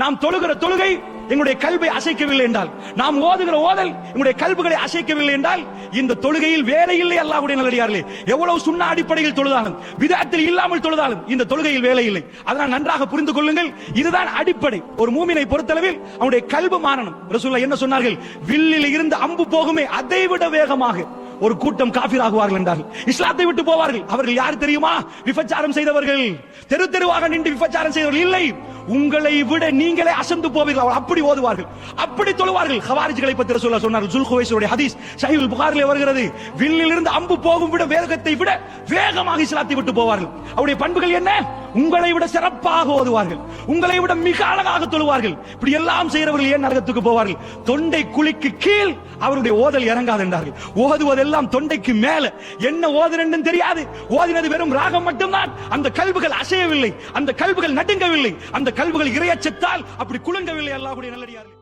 நாம் தொழுகிற தொழுகை எங்களுடைய கல்வை அசைக்கவில்லை என்றால் நாம் ஓதுகிற ஓதல் எங்களுடைய கல்விகளை அசைக்கவில்லை என்றால் இந்த தொழுகையில் வேலை இல்லை அல்லாஹ்வுடைய நல்லடியார்களே. எவ்வளவு சுண்ண அடிப்படையில் தொழுதாலும் விதத்தில் இல்லாமல் தொழுதாலும் இந்த தொழுகையில் வேலை இல்லை. அதனால் நன்றாக புரிந்து கொள்ளுங்கள். இதுதான் அடிப்படை. ஒரு மூமினை பொறுத்தளவில் அவனுடைய கல்வி மாறணும். ரசூலுல்லாஹ் என்ன சொன்னார்கள்? வில்லில் இருந்து அம்பு போகுமே அதை விட வேகமாக. ஒரு கூட்டம் காபிர் ஆகுவார்கள் என்றார்கள். இஸ்லாத்தை விட்டு போவார்கள். அவர்கள் யார் தெரியுமா? விபச்சாரம் செய்தவர்கள். தெரு தெருவாக நின்று விபச்சாரம் செய்தவர்கள் இல்லை. உங்களை விட நீங்களே அசந்து போவீர்கள். அப்படி ஓதுவார்கள். அப்படி தொழுவார்கள். ஹவாரிஜ்களை பற்றி சொல்ல சொன்னார்கள். சுல்குவைசுடைய ஹதீஸ் சஹீல் புகாரிலே வருகிறது. வில்லிலிருந்து அம்பு போகும் விட வேகத்தை விட வேகமாக இஸ்லாத்தை விட்டு போவார்கள். அவருடைய பண்புகள் என்ன? உங்களை விட சிறப்பாக ஓதுவார்கள். உங்களை விட மிக அழகாக தொழுவார்கள். இப்படி எல்லாம் செய்கிறவர்கள் ஏன் நரகத்துக்கு போவார்கள்? தொண்டை குழிக்கு கீழ் அவருடைய ஓதல் இறங்காது என்றார்கள். ஓதுவதெல்லாம் தொண்டைக்கு மேல. என்ன ஓதுனன்னு தெரியாது. ஓதினது வெறும் ராகம் மட்டும்தான். அந்த கல்புகள் அசையவில்லை. அந்த கல்புகள் நடுங்கவில்லை. அந்த கல்புகள் இரையச்சத்தால் அப்படி குலுங்கவில்லை. அல்லாஹ்வுடைய நல்லடியார்கள்.